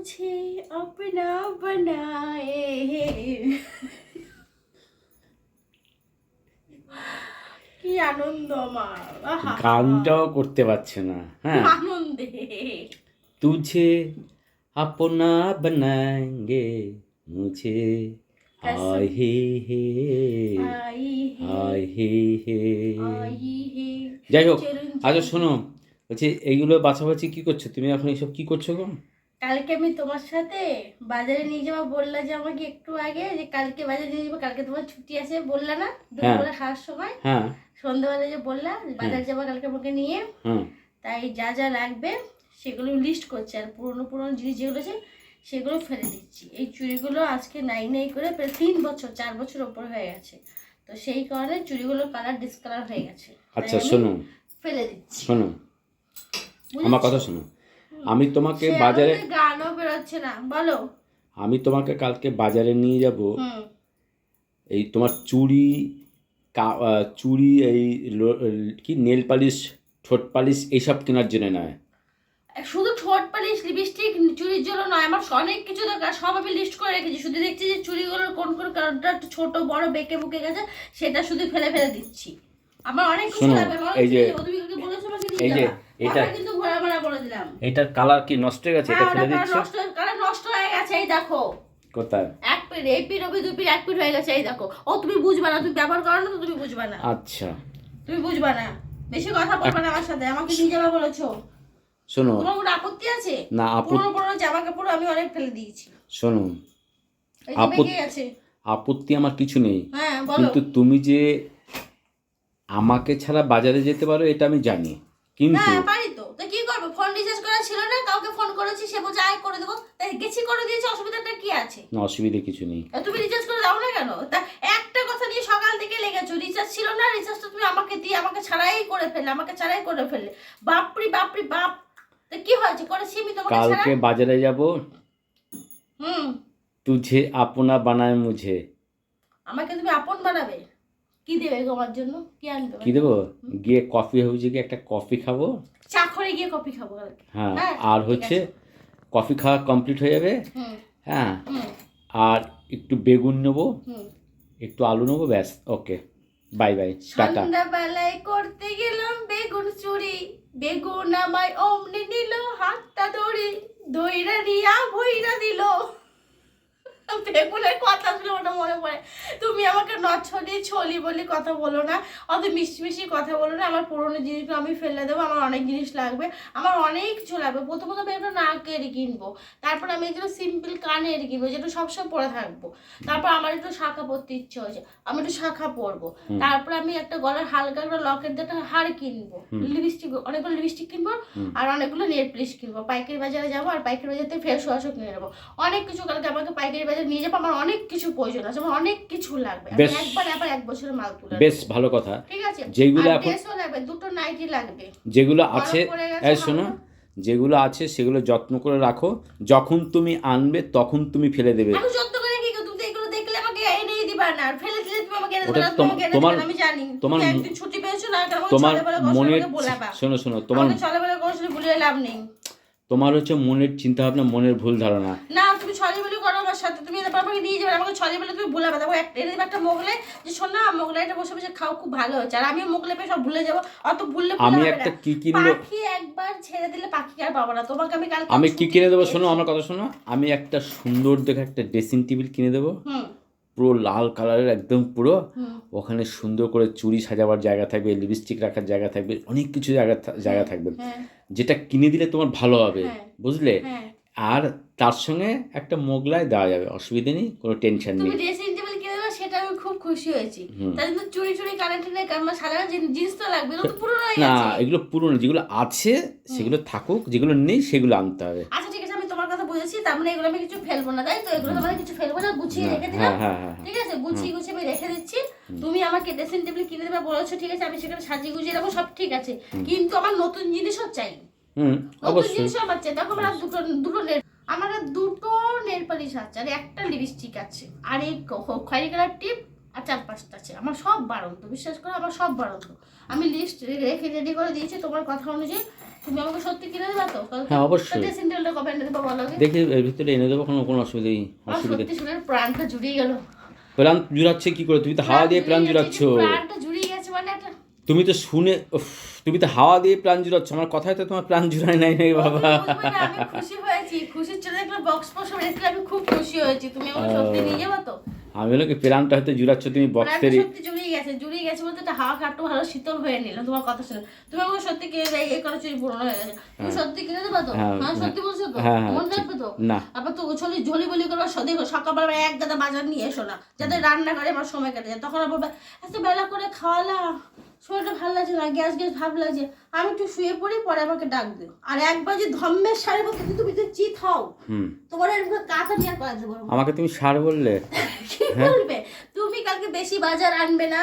मुझे अपना बनाए কি আনন্দ আমার আহা। গানটাও করতে পারছে না হ্যাঁ আনন্দে तुझे अपना बनाएंगे मुझे कैसे? आए हे हे আই হে आए हे हे আই হে যাই হোক চিরঞ্জীবী। আচ্ছা শোনো বলছি এইগুলো বাছাবাছি কি করছো তুমি এখন এইসব কি করছো গো কালকে আমি তোমার সাথে বাজারে নিয়ে যাব বললা যে আমাকে একটু আগে যে কালকে বাজারে নিয়ে যাব কালকে তোমার ছুটি আছে বললা না দুপুরে খাওয়ার সময়। হ্যাঁ। সন্ধ্যাবেলা যে বললা বাজার যাব কালকে আমাকে নিয়ে। তাই যা যা লাগবে সেগুলো লিস্ট করছি আর পুরনো পুরনো জিনিস যেগুলো আছে সেগুলো ফেলে দিচ্ছি। এই চুড়িগুলো আজকে নাই নাই করে প্রায় তিন বছর চার বছর ওপর হয়ে গেছে। তো সেই কারণে চুড়িগুলোর কালার ডিসকালার হয়ে গেছে। আচ্ছা আমি শোনো ফেলে দিচ্ছি। শোনো আমার কথা শোনো আমি তোমাকে বাজারে গানও বেরোচ্ছে না বলো। আমি তোমাকে কালকে বাজারে নিয়ে যাব। এই তোমার চুড়ি চুড়ি এই কি নেল পালিশ ঠোঁট পালিশ এইসব কেনার জন্য নয়। শুধু ঠোঁট পালিশ লিপস্টিক চুড়ির জন্য নয় আমার অনেক কিছু দরকার সব আমি লিস্ট করে রেখেছি। শুধু দেখছি যে চুড়িগুলোর কোন কোন কারণটা একটু ছোট বড় বেঁকে বুকে গেছে সেটা শুধু ফেলে ফেলে দিচ্ছি। আমার অনেক কিছু লাগবে এই যে- এই যে। এটা মারা বলে দিলাম। এটার কালার কি নষ্ট হয়ে গেছে? এটা হ্যাঁ ফেলে দিচ্ছ? নষ্ট কারণ নষ্ট হয়ে গেছে এই দেখো। কোথায়? এক পিঠ এই পিঠ অবধি দুই পিঠ এক পিঠ হয়ে গেছে এই দেখো। ও তুমি বুঝবা না তুমি ব্যবহার করো না তো তুমি বুঝবা না। আচ্ছা। তুমি বুঝবা না। বেশি কথা বলবে না আমার সাথে আমাকে নিয়ে যাবা বলেছ। শোনো। তোমার কোনো আপত্তি আছে? না আপু পুরনো পুরনো জামা কাপড় আমি অনেক ফেলে দিয়েছি। শোনো আপত্তি- আছে? আপত্তি আমার কিছু নেই। হ্যাঁ বলো। কিন্তু তুমি যে আমাকে ছাড়া বাজারে যেতে পারো এটা আমি জানি। কিন্তু হ্যাঁ পারি করব ফোন রিচার্জ করা ছিল না কাউকে ফোন করেছি সে বলছে আয় করে দেবো। তাই গেছি করে দিয়েছি অসুবিধাটা কি আছে? না অসুবিধে কিছু নেই। তুমি রিচার্জ করে দাও না কেন? তা একটা কথা নিয়ে সকাল থেকে লেগেছো রিচার্জ ছিল না রিচার্জটা তুমি আমাকে দিয়ে আমাকে ছাড়াই করে ফেললে আমাকে ছাড়াই করে ফেললে। বাপরি বাপরি বাপ! তা কি হয়েছে? করেছি আমি তোমাকে কালকে বাজারে যাব? হুম। তুঝে আপনা বানায় মুঝে। আমাকে তুমি আপন বানাবে? কি দেবে গো আমার জন্য? কি আনবে কি দেবো? গিয়ে কফি হাউসে গিয়ে একটা কফি খাব? চা করে গিয়ে কফি খাব হ্যাঁ হ্যাঁ, আর হচ্ছে কফি খাওয়া কমপ্লিট হয়ে যাবে? হ্যাঁ আর একটু বেগুন নেব? একটু আলু নেব? ব্যাস ওকে বাই বাই টাটা। সন্ধ্যাবেলায় করতে গেলাম বেগুন চুরি। বেগুন আমায় অমনি নিল হাতটা ধরে দইরা দিয়া ভইরা দিল। বেগুনের কথা শুনে ওটা মনে পড়ে। তুমি আমাকে নছলি ছলি বলে কথা বলো না অত মিষ্টি মিষ্টি কথা বলো না আমার পুরোনো জিনিসগুলো আমি ফেলে দেবো আমার অনেক জিনিস লাগবে আমার অনেক কিছু লাগবে। প্রথমত আমি একটা নাকের কিনবো তারপর আমি একটু সিম্পল কানের কিনবো যেটা সবসময় পরে থাকব। তারপর আমার একটু শাখা পরতে ইচ্ছে হয়েছে আমি একটু শাখা পরবো। তারপর আমি একটা গলার হালকা একটা লকেট দিয়ে একটা হার কিনবো লিপস্টিক অনেকগুলো লিপস্টিক কিনবো আর অনেকগুলো নেল পলিশ কিনবো। পাইকারি বাজারে যাব আর পাইকারি বাজার থেকে ফেস ওয়াশও কিনে নেব। অনেক কিছু কালকে আমাকে পাইকারি বাজারে নিয়ে যাব আমার অনেক কিছু প্রয়োজন আছে আমার অনেক কিছু লাগবে। বেশ। একবার একবার এক বছরের মাল তুলে বেশ ভালো কথা। ঠিক আছে? যেগুলো এখন লাগবে দুটো নাইটি লাগবে। যেগুলো আছে এই শোনো যেগুলো আছে সেগুলো যত্ন করে রাখো। যখন তুমি আনবে তখন তুমি ফেলে দেবে। ওটা তোমার- তোমার- মনের শোনো শোনো তোমার তোমার হচ্ছে মনের চিন্তা ভাবনা মনের ভুল ধারণা। না তুমি সাথে তুমি আমাকে নিয়ে যাবে আমাকে ছলে বলে তুমি ভুলাবে তারপর একটা এনে দিবে একটা মোগলাই যে শোন না মোগলাইটা বসে বসে খাও খুব ভালো হচ্ছে আর আমিও মোগলাই পেয়ে সব ভুলে যাব। অত ভুললে আমি একটা। কি কিনবো পাখি একবার ছেড়ে দিলে পাখি আর পাবো না। তোমাকে আমি কালকে আমি কি কিনে দেবো? শোনো আমার কথা শোনো। আমি একটা সুন্দর দেখে একটা ড্রেসিং টেবিল কিনে দেবো। পুরো লাল কালারের একদম পুরো। ওখানে সুন্দর করে চুড়ি সাজাবার জায়গা থাকবে লিপস্টিক রাখার জায়গা থাকবে অনেক কিছু জায়গা জায়গা থাকবে। হ্যাঁ। যেটা কিনে দিলে তোমার ভালো হবে হ্যাঁ। বুঝলে? হ্যাঁ। আর তার সঙ্গে একটা মোগলাই দেওয়া যাবে অসুবিধে নেই কোনো টেনশন নেই। ড্রেসিং টেবিল কিনে দেবে সেটা আমি খুব খুশি হয়েছি। তার জন্য চুরি চুরি কানে টেনে আমার সাধারণ জিনিস তো লাগবে তো পুরনো হয়ে না এগুলো পুরনো যেগুলো আছে সেগুলো থাকুক যেগুলো নেই সেগুলো আনতে হবে। আচ্ছা ঠিক আছে আমি তোমার কথা বুঝেছি তার মানে এগুলো আমি কিছু ফেলব না তাই তো? এগুলো তোমার কিছু ফেলব না গুছিয়ে রেখে দিলাম। হ্যাঁ হ্যাঁ হ্যাঁ। ঠিক আছে গুছিয়ে গুছিয়ে আমি রেখে দিচ্ছি। তুমি আমাকে ড্রেসিং টেবিল কিনে দেবে বলেছ ঠিক আছে আমি সেখানে সাজিয়ে গুছিয়ে দেবো সব ঠিক আছে। কিন্তু আমার নতুন জিনিসও চাই। হুম নতুন অবশ্যই। জিনিসও আমার চাই। তখন আমার দুটো দুটো আমার দুটো নেল পালিশ আছে আর একটা লিপস্টিক আছে। আর এই খয়েরি কালার টিপ আর চার পাঁচটা আছে। আমার সব বারন্ত বিশ্বাস করো আমার সব বারন্ত আমি লিস্ট রেখে রেডি করে দিয়েছি তোমার কথা অনুযায়ী। তুমি আমাকে সত্যি কিনে দেবা তো? হ্যাঁ, অবশ্যই। টেবিলটা কবে এনে দেবো বলো দেখি এর ভিতরে এনে দেবো কোনো কোনো অসুবিধা নেই আমার সত্যি শুনে প্রাণটা জুড়িয়ে গেল। প্রাণ জুড়াচ্ছে কি করে? তুমি তো হাওয়া দিয়ে প্রাণ জুড়াচ্ছ। প্রাণটা জুড়িয়ে গেছে মানে একটা তুমি তো শুনে তুমি তো হাওয়া দিয়ে প্রাণ জুড়াচ্ছ আমার কথায় তো তোমার প্রাণ জুড়ায় নাই নাই বাবা। আমি খুশি হয়েছি খুশির জন্য একটা বক্স পশম দেখলে আমি খুব খুশি হয়েছি। তুমি আমাকে সত্যি নিয়ে যাব তো? আমি হলো কি প্রাণটা হয়তো জুড়াচ্ছ তুমি প্রাণটা বক্সের সত্যি জুড়িয়ে গেছে জুড়িয়ে গেছে বলতে একটা হাওয়া কাটু ভালো শীতল হয়ে নিল তোমার কথা শুনে তুমি আমাকে সত্যি কিনে দেয় এই কটা চুরি পূরণ হয়ে গেছে। তুমি সত্যি কিনে দেবা তো? হ্যাঁ, হ্যাঁ সত্যি বলছো তো? হ্যাঁ, হ্যাঁ, মনে রাখবে তো? না। আবার তো ঝলি ঝলি বলি করে দেখো সকালবেলা এক গাদা বাজার নিয়ে এসো না। যাতে রান্না করে আমার সময় কেটে যায়। তখন আবার এত বেলা করে খাওয়ালাম। শরীরটা ভালো লাগছে না গ্যাস গ্যাস ভাব লাগছে। আমি একটু শুয়ে পড়ি পরে আমাকে ডাক দিও আর একবার যে ধম্মের সাড়ে বলতে তুমি তো চিত হও। তোমার এরকম কাঁথা নিয়ে করা দেবো আমাকে তুমি সার বললে। কি বলবে? তুমি কালকে বেশি বাজার আনবে না।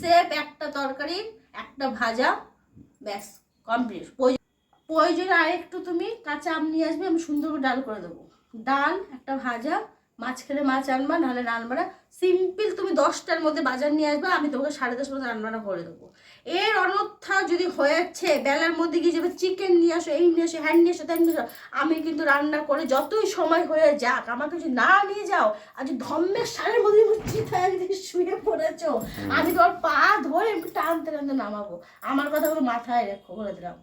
সেফ একটা তরকারি একটা ভাজা ব্যাস কমপ্লিট প্রয়োজনে আরেকটু তুমি কাঁচা আম নিয়ে আসবে আমি সুন্দর করে ডাল করে দেবো। ডাল একটা ভাজা মাছ খেলে মাছ আনবা নাহলে রান্না বাড়া। সিম্পল তুমি দশটার মধ্যে বাজার নিয়ে আসবে আমি তোমাকে সাড়ে দশ মধ্যে রান্নাটা করে দেবো। এর অনর্থা যদি হয়েছে বেলার মধ্যে গিয়ে যাবে চিকেন নিয়ে আসো এই নিয়ে আসো হ্যান্ড নিয়ে আসো তাই নিয়ে আসো আমি কিন্তু রান্না করে যতই সময় হয়ে যাক আমাকে যদি না নিয়ে যাও আজ ধম্মের সারের মধ্যে চিতায় শুয়ে পড়েছো আমি তোমার পা ধরে একটু টানতে টানতে নামাবো। আমার কথাগুলো মাথায় রেখো বলে দিলাম।